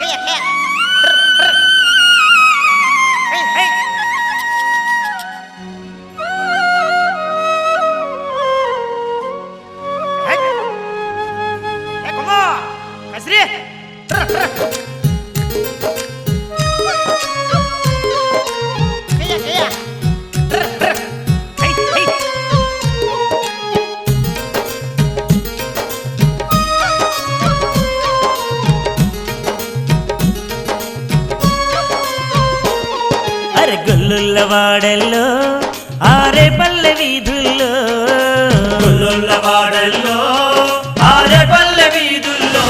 Venha aqui. Vem, vem. Vem. Vem, como? గొల్లుల్ల వాడల్లో ఆరే పల్లె వీధుల్లో. గొల్లుల్ల వాడల్లో ఆరేపల్లె వీధుల్లో.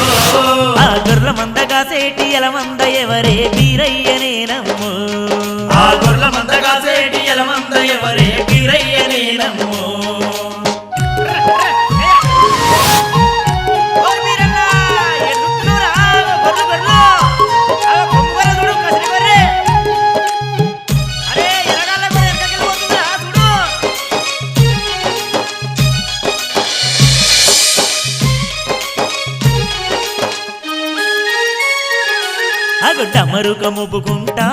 ఆ గొర్రెల మందగా సేటి ఎలమంద ఎవరే వీరయ్యనే నమ్ము. ఆ గొర్రెల మందగా సేటి ఎలమంద ఎవరే వీరయ్యనే నమ్ము. అగు డమరుక ముప్పుకుంటా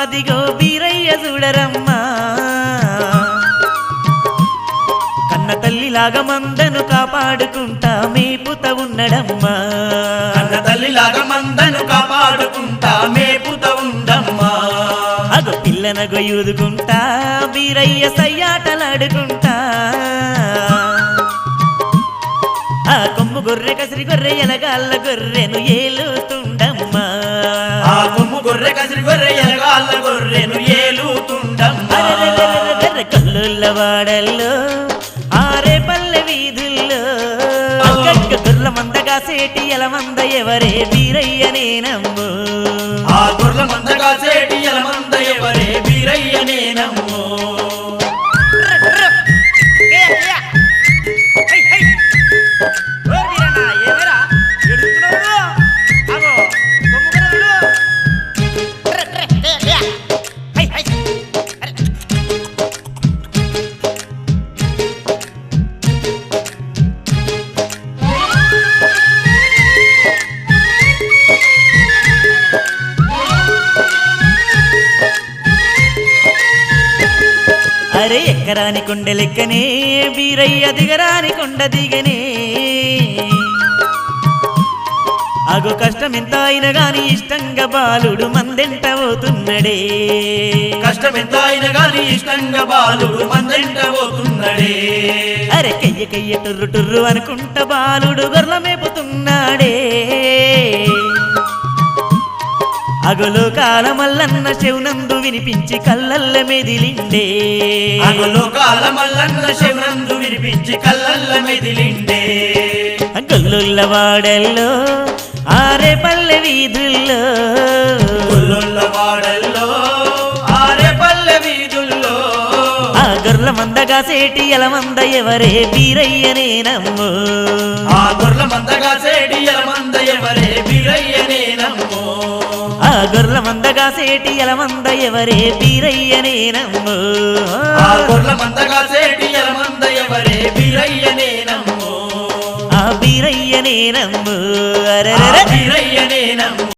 అదిగో వీరయ్య చూడరమ్మా. కన్న తల్లిలాగా మందను కాపాడుకుంటా. మేపుత ఉన్నడమ్మా కన్న తల్లిలాగా మందను కాపాడుకుంటా. మేపుత ఉండమ్మా. అగు పిల్లన గొయ్యుదుకుంటా వీరయ్య సయ్యాటలాడుకుంటా. ఆ కొమ్ము గొర్రె కసిరి గొర్రె ఎలగాళ్ళ గొర్రెను కొమ్ము గొర్రె కసిరి గొర్రె ఎలగాళ్ళ గొర్రెను ఏలుతుండమ్మా కల్లుల్ల వాడల్లో ఆరే పల్లె వీధుల్లో. గొర్రెల మందగా సేటి ఎలమంద ఎవరే వీరయ్యనే నమ్ము ఆ గొర్రెల మందగా సేటి ఎలమంద ఎవరే వీరయ్యనే నమ్ము అరే ఎక్కరాని కొండ లెక్కనే వీరయ్య దిగరాని కొండ దిగనే. అగు కష్టం ఎంత అయినా గాని ఇష్టంగా బాలుడు మందెంట పోతున్నడే. కష్టం ఎంత అయినా గాని ఇష్టంగా బాలుడు మందెంట పోతున్నడే. అరే కయ్య కయ్య టుర్రు టుర్రు అనుకుంట బాలుడు గొర్రెల మేపుతున్నాడే అగులు కాలమల్లన్న చెవునందు వినిపించి కళ్ళల్ల మెదిలిండే. అగలో కాల మల్లన్న శివనందు వినిపించి కళ్ళల్ల మెదిలిండే. గొల్లుల్ల వాడల్లో ఆరే పల్లె వీధుల్లో. పుల్లుల్ల వాడల్లో ఆరే పల్లె వీధుల్లో. ఆ గొర్రెల మందగా సేటి ఎలమంద ఎవరే వీరయ్యనే నమ్ము ఆ గొర్రెల మందగా సేడి మంద ఎవరే వీరయ్యనే నమ్ము ఆ గొర్రెల మందగా సేటి ఎలమంద ఎవరే వీరయ్యనే నమ్ము ఆ గొర్రెల మందగా సేడి మంద ఎవరే వీరయ్యనే నమ్ము ఆ వీరయ్యనే నమ్ము ఆ అరెరెరె. వీరయ్యనే నమ్ము